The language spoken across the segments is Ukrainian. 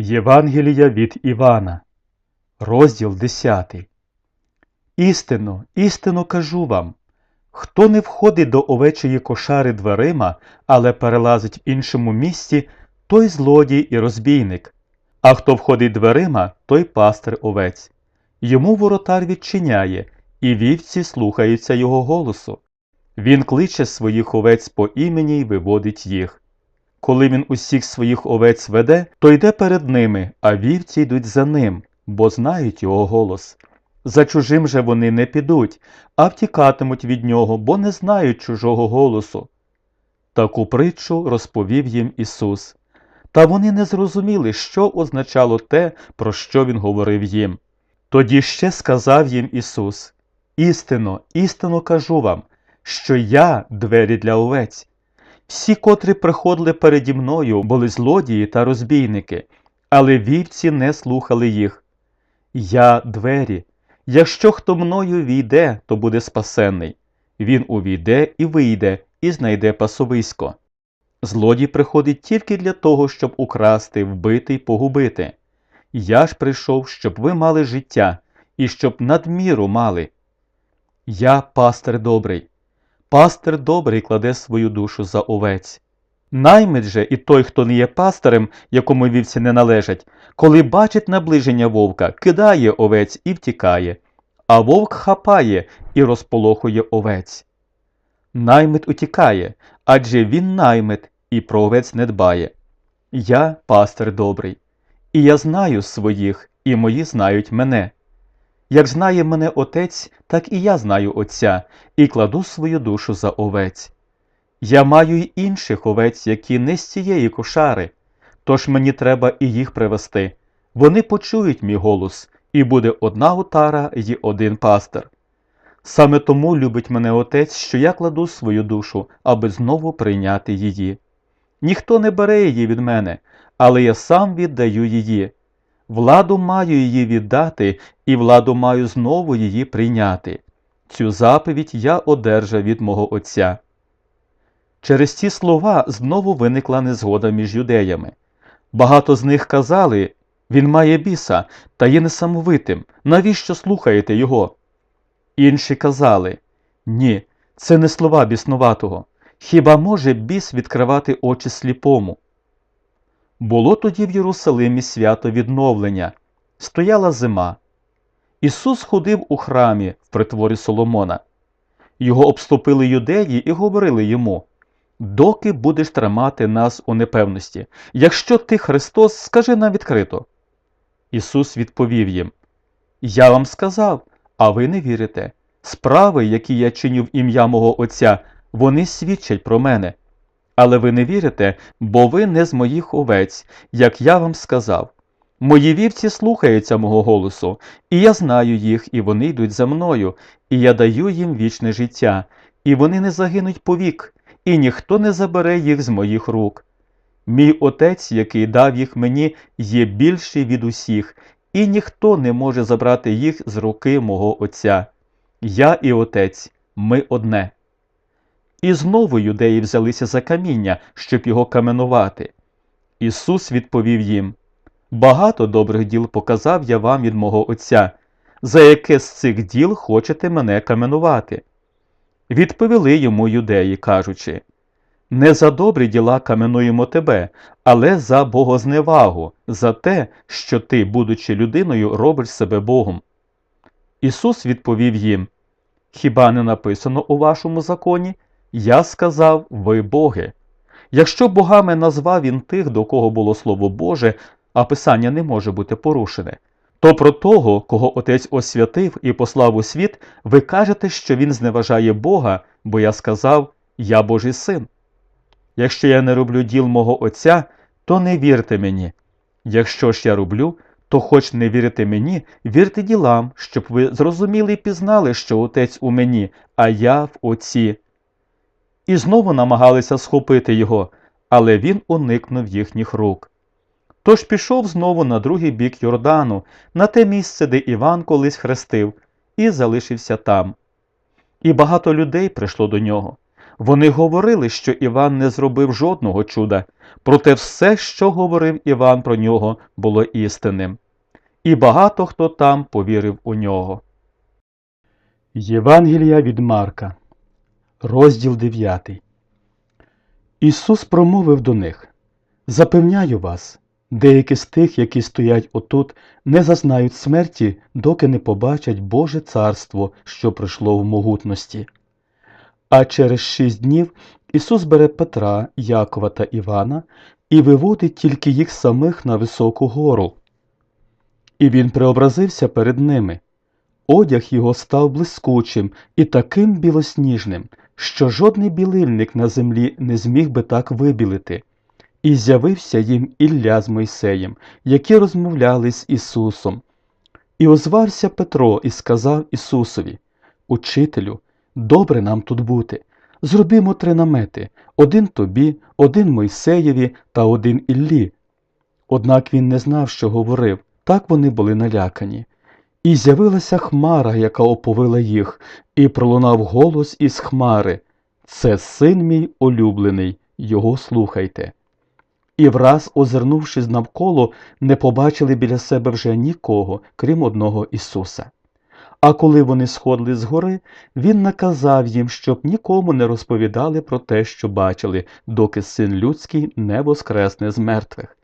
Євангелія від Івана, розділ 10. Істинно, істинно кажу вам, хто не входить до овечої кошари дверима, але перелазить в іншому місці, той злодій і розбійник. А хто входить дверима, той пастир овець. Йому воротар відчиняє, і вівці слухаються його голосу. Він кличе своїх овець по імені й виводить їх. Коли він усіх своїх овець веде, то йде перед ними, а вівці йдуть за ним, бо знають його голос. За чужим же вони не підуть, а втікатимуть від нього, бо не знають чужого голосу. Таку притчу розповів їм Ісус. Та вони не зрозуміли, що означало те, про що Він говорив їм. Тоді ще сказав їм Ісус: Істинно, істинно кажу вам, що я двері для овець. Всі, котрі приходили переді мною, були злодії та розбійники, але вівці не слухали їх. Я двері. Якщо хто мною війде, то буде спасенний. Він увійде і вийде, і знайде пасовисько. Злодій приходить тільки для того, щоб украсти, вбити й погубити. Я ж прийшов, щоб ви мали життя, і щоб надміру мали. Я пастир добрий. Пастир добрий кладе свою душу за овець. Наймит же і той, хто не є пастирем, якому вівці не належать, коли бачить наближення вовка, кидає овець і втікає, а вовк хапає і розполохує овець. Наймит утікає, адже він наймит і про овець не дбає. Я пастир добрий, і я знаю своїх, і мої знають мене. Як знає мене отець, так і я знаю Отця, і кладу свою душу за овець. Я маю й інших овець, які не з цієї кошари, тож мені треба і їх привести. Вони почують мій голос, і буде одна отара й один пастир. Саме тому любить мене отець, що я кладу свою душу, аби знову прийняти її. Ніхто не бере її від мене, але я сам віддаю її. Владу маю її віддати, і владу маю знову її прийняти. Цю заповідь я одержав від мого Отця. Через ці слова знову виникла незгода між юдеями. Багато з них казали він має біса та є несамовитим. Навіщо слухаєте його? Інші казали Ні, це не слова біснуватого. Хіба може біс відкривати очі сліпому? Було тоді в Єрусалимі свято відновлення, стояла зима. Ісус ходив у храмі в притворі Соломона. Його обступили юдеї і говорили йому Доки будеш тримати нас у непевності? Якщо ти Христос, скажи нам відкрито. Ісус відповів їм Я вам сказав, а ви не вірите. Справи, які я чиню в ім'я мого Отця, вони свідчать про мене. Але ви не вірите, бо ви не з моїх овець, як я вам сказав. Мої вівці слухаються мого голосу, і я знаю їх, і вони йдуть за мною, і я даю їм вічне життя, і вони не загинуть повік, і ніхто не забере їх з моїх рук. Мій отець, який дав їх мені, є більший від усіх, і ніхто не може забрати їх з руки мого Отця. Я і отець, ми одне. І знову юдеї взялися за каміння, щоб його каменувати. Ісус відповів їм Багато добрих діл показав я вам від мого Отця, за яке з цих діл хочете мене каменувати. Відповіли йому юдеї, кажучи Не за добрі діла каменуємо тебе, але за богозневагу, за те, що ти, будучи людиною, робиш себе Богом. Ісус відповів їм Хіба не написано у вашому законі? Я сказав, ви боги. Якщо богами назвав він тих, до кого було Слово Боже, а Писання не може бути порушене, то про того, кого Отець освятив і послав у світ, ви кажете, що він зневажає Бога, бо я сказав, я Божий син. Якщо я не роблю діл мого Отця, то не вірте мені. Якщо ж я роблю, то хоч не вірите мені, вірте ділам, щоб ви зрозуміли і пізнали, що Отець у мені, а я в Отці. І знову намагалися схопити його, але він уникнув їхніх рук. Тож пішов знову на другий бік Йордану, на те місце, де Іван колись хрестив, і залишився там. І багато людей прийшло до нього. Вони говорили, що Іван не зробив жодного чуда, проте все, що говорив Іван про нього, було істинним. І багато хто там повірив у нього. Євангелія від Марка, розділ 9. Ісус промовив до них Запевняю вас, деякі з тих, які стоять отут, не зазнають смерті, доки не побачать Боже царство, що прийшло в могутності. А через шість днів Ісус бере Петра, Якова та Івана і виводить тільки їх самих на високу гору. І він преобразився перед ними. Одяг його став блискучим і таким білосніжним, що жодний білильник на землі не зміг би так вибілити. І з'явився їм Ілля з Мойсеєм, які розмовляли з Ісусом. І озвався Петро і сказав Ісусові Учителю, добре нам тут бути. Зробімо три намети один тобі, один Мойсеєві та один Іллі. Однак він не знав, що говорив, так вони були налякані. І з'явилася хмара, яка оповила їх, і пролунав голос із хмари Це син мій улюблений, його слухайте. І враз, озирнувшись навколо, не побачили біля себе вже нікого, крім одного Ісуса. А коли вони сходили з гори, Він наказав їм, щоб нікому не розповідали про те, що бачили, доки син людський не воскресне з мертвих.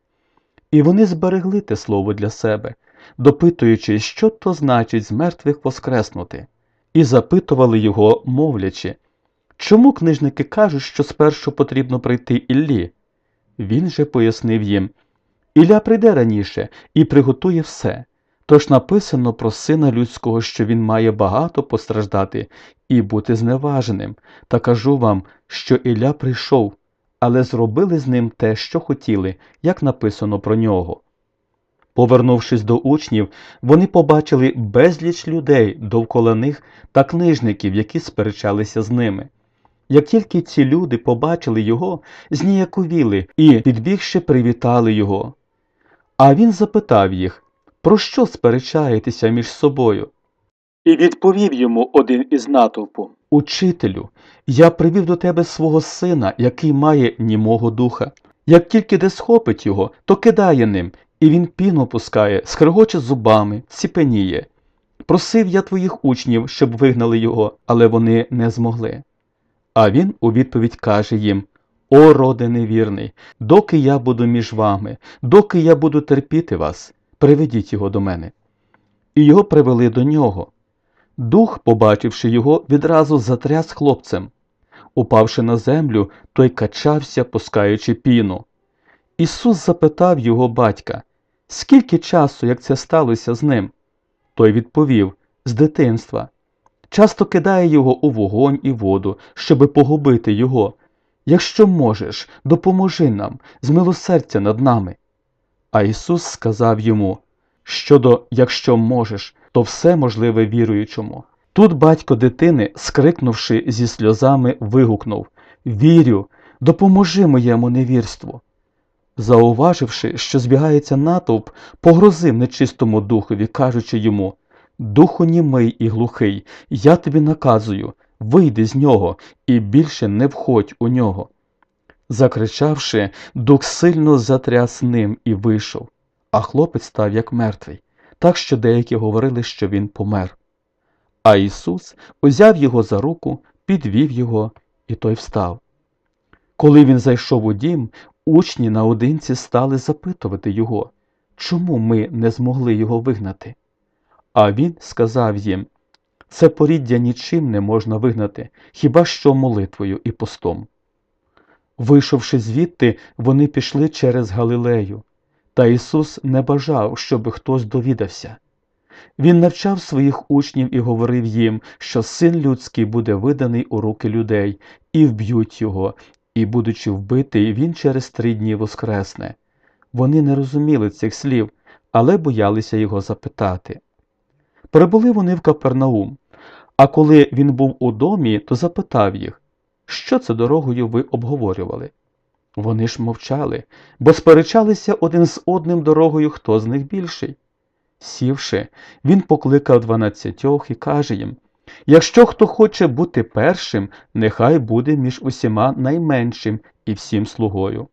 І вони зберегли те слово для себе, допитуючи, що то значить з мертвих воскреснути, і запитували його, мовлячи, чому книжники кажуть, що спершу потрібно прийти Іллі? Він же пояснив їм Ілля прийде раніше і приготує все. Тож написано про сина людського, що він має багато постраждати і бути зневаженим, та кажу вам, що Ілля прийшов, але зробили з ним те, що хотіли, як написано про нього. Повернувшись до учнів, вони побачили безліч людей довкола них та книжників, які сперечалися з ними. Як тільки ці люди побачили його, зніяковіли і, підбігши, привітали його. А він запитав їх, про що сперечаєтеся між собою? І відповів йому один із натовпу Учителю, я привів до тебе свого сина, який має німого духа. Як тільки де схопить його, то кидає ним, і він піну пускає, скрегоче зубами, ціпеніє. Просив я твоїх учнів, щоб вигнали його, але вони не змогли. А він у відповідь каже їм О, роде невірний, доки я буду між вами, доки я буду терпіти вас, приведіть його до мене. І його привели до нього. Дух, побачивши його, відразу затряс хлопцем. Упавши на землю, той качався, пускаючи піну. Ісус запитав його батька, скільки часу, як це сталося з ним? Той відповів з дитинства. Часто кидає його у вогонь і воду, щоби погубити його. Якщо можеш, допоможи нам, змилосердя над нами. А Ісус сказав йому щодо якщо можеш, то все можливе віруючому. Тут батько дитини, скрикнувши зі сльозами, вигукнув Вірю, допоможи моєму невірству. Зауваживши, що збігається натовп, погрозив нечистому духові, кажучи йому Духу німий і глухий, я тобі наказую, вийди з нього і більше не входь у нього. Закричавши, дух сильно затряс ним і вийшов, а хлопець став як мертвий, так що деякі говорили, що він помер. А Ісус узяв його за руку, підвів його, і той встав. Коли він зайшов у дім, учні наодинці стали запитувати його, чому ми не змогли його вигнати. А він сказав їм це поріддя нічим не можна вигнати, хіба що молитвою і постом. Вийшовши звідти, вони пішли через Галилею, та Ісус не бажав, щоб хтось довідався. Він навчав своїх учнів і говорив їм, що син людський буде виданий у руки людей, і вб'ють його, і, будучи вбитий, він через три дні воскресне. Вони не розуміли цих слів, але боялися його запитати. Прибули вони в Капернаум, а коли він був у домі, то запитав їх, що це дорогою ви обговорювали. Вони ж мовчали, бо сперечалися один з одним дорогою, хто з них більший. Сівши, він покликав дванадцятьох і каже їм Якщо хто хоче бути першим, нехай буде між усіма найменшим і всім слугою.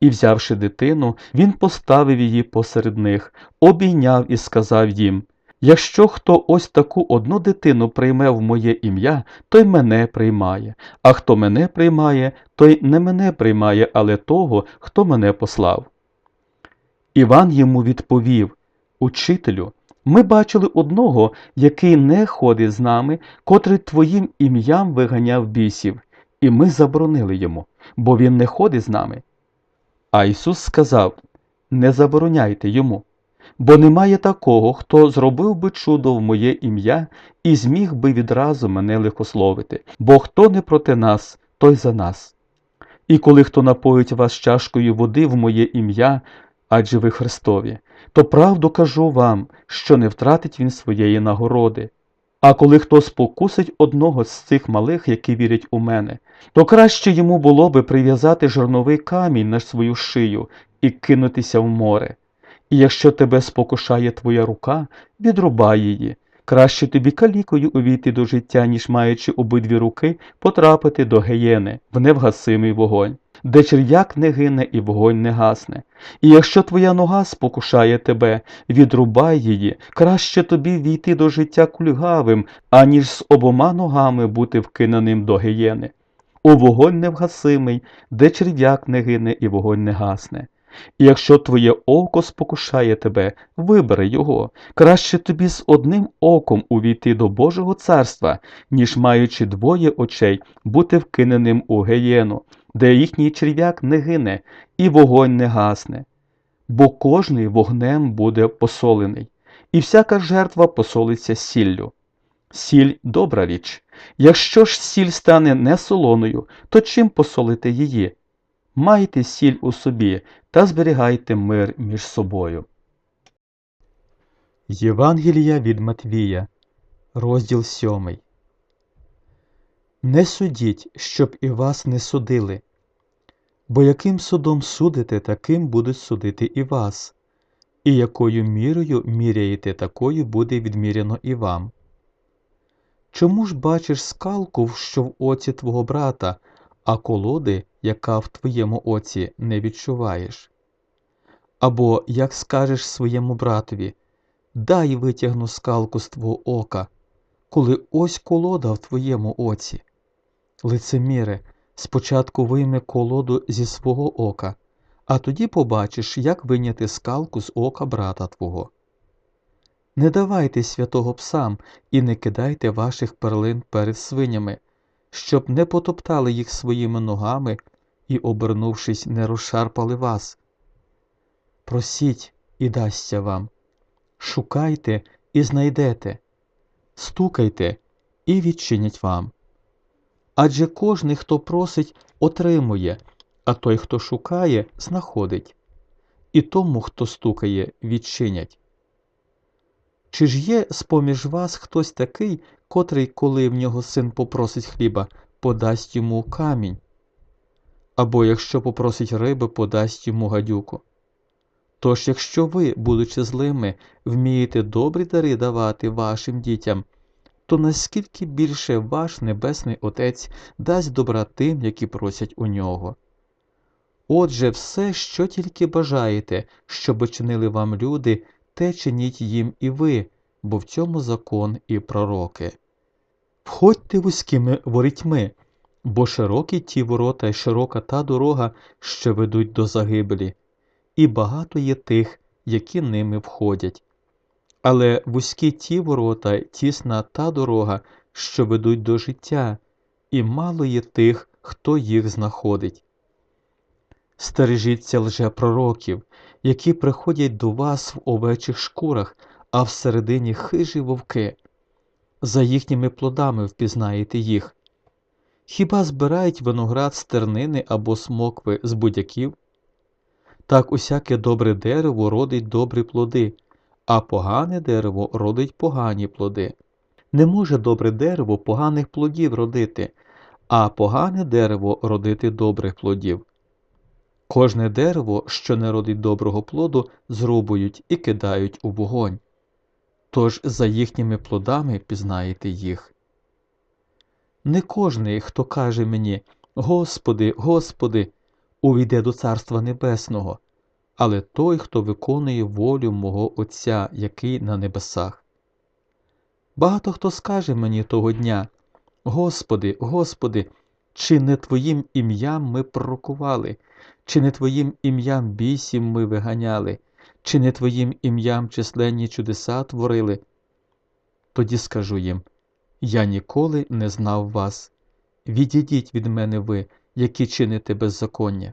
І, взявши дитину, він поставив її посеред них, обійняв і сказав їм Якщо хто ось таку одну дитину прийме в моє ім'я, той мене приймає, а хто мене приймає, той не мене приймає, але того, хто мене послав. Іван йому відповів Учителю, ми бачили одного, який не ходить з нами, котрий твоїм ім'ям виганяв бісів, і ми заборонили йому, бо він не ходить з нами. А Ісус сказав Не забороняйте йому, бо немає такого, хто зробив би чудо в моє ім'я і зміг би відразу мене лихословити, бо хто не проти нас, той за нас. І коли хто напоїть вас чашкою води в моє ім'я, адже ви Христові, то правду кажу вам, що не втратить він своєї нагороди. А коли хто спокусить одного з цих малих, які вірять у мене, то краще йому було би прив'язати жорновий камінь на свою шию і кинутися в море. І якщо тебе спокушає твоя рука, відрубай її. Краще тобі калікою увійти до життя, ніж маючи обидві руки, потрапити до геєни, в невгасимий вогонь, де черв'як не гине і вогонь не гасне. І якщо твоя нога спокушає тебе, відрубай її, краще тобі війти до життя кульгавим, аніж з обома ногами бути вкиненим до геєни. У вогонь невгасимий, де черв'як не гине і вогонь не гасне. І якщо твоє око спокушає тебе, вибери його. Краще тобі з одним оком увійти до Божого царства, ніж маючи двоє очей, бути вкиненим у геєну, де їхній черв'як не гине, і вогонь не гасне. Бо кожний вогнем буде посолений, і всяка жертва посолиться сіллю. Сіль добра річ. Якщо ж сіль стане не солоною, то чим посолити її? Майте сіль у собі та зберігайте мир між собою. Євангелія від Матвія, розділ 7 Не судіть, щоб і вас не судили, бо яким судом судите, таким будуть судити і вас, і якою мірою міряєте, такою буде відміряно і вам. Чому ж бачиш скалку, що в оці твого брата, а колоди, яка в твоєму оці, не відчуваєш? Або як скажеш своєму братові Дай витягну скалку з твого ока, коли ось колода в твоєму оці. Лицеміре, спочатку вийми колоду зі свого ока, а тоді побачиш, як виняти скалку з ока брата твого. Не давайте святого псам і не кидайте ваших перлин перед свинями, щоб не потоптали їх своїми ногами і, обернувшись, не розшарпали вас. Просіть і дасться вам, шукайте і знайдете, стукайте і відчинять вам. Адже кожний, хто просить, отримує, а той, хто шукає, знаходить, і тому, хто стукає, відчинять. Чи ж є з поміж вас хтось такий, котрий, коли в нього син попросить хліба, подасть йому камінь? Або якщо попросить риби, подасть йому гадюку? Тож, якщо ви, будучи злими, вмієте добрі дари давати вашим дітям, то наскільки більше ваш Небесний Отець дасть добра тим, які просять у нього? Отже, все, що тільки бажаєте, щоб чинили вам люди, те чиніть їм і ви, бо в цьому закон і пророки. Входьте вузькими ворітьми, бо широкі ті ворота й широка та дорога, що ведуть до загибелі, і багато є тих, які ними входять. Але вузькі ті ворота тісна та дорога, що ведуть до життя, і мало є тих, хто їх знаходить. Стережіться лжепророків, які приходять до вас в овечих шкурах, а всередині хижі вовки. За їхніми плодами впізнаєте їх. Хіба збирають виноград з тернини або смокви з будяків? Так усяке добре дерево родить добрі плоди, а погане дерево родить погані плоди. Не може добре дерево поганих плодів родити, а погане дерево родити добрих плодів. Кожне дерево, що не родить доброго плоду, зрубують і кидають у вогонь. Тож за їхніми плодами пізнаєте їх. Не кожний, хто каже мені, Господи, Господи, увійде до Царства Небесного, але той, хто виконує волю мого Отця, який на небесах. Багато хто скаже мені того дня, Господи, Господи, чи не Твоїм ім'ям ми пророкували, чи не Твоїм ім'ям бісів ми виганяли, чи не Твоїм ім'ям численні чудеса творили? Тоді скажу їм, я ніколи не знав вас. Відійдіть від мене ви, які чините беззаконня.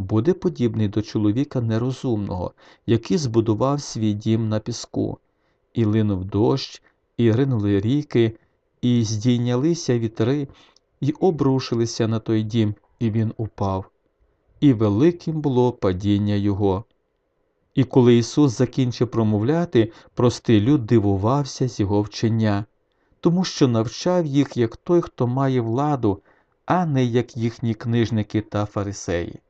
буде подібний до чоловіка нерозумного, який збудував свій дім на піску, і линув дощ, і ринули ріки, і здійнялися вітри, і обрушилися на той дім, і він упав. І великим було падіння його. І коли Ісус закінчив промовляти, простий люд дивувався з його вчення, тому що навчав їх як той, хто має владу, а не як їхні книжники та фарисеї.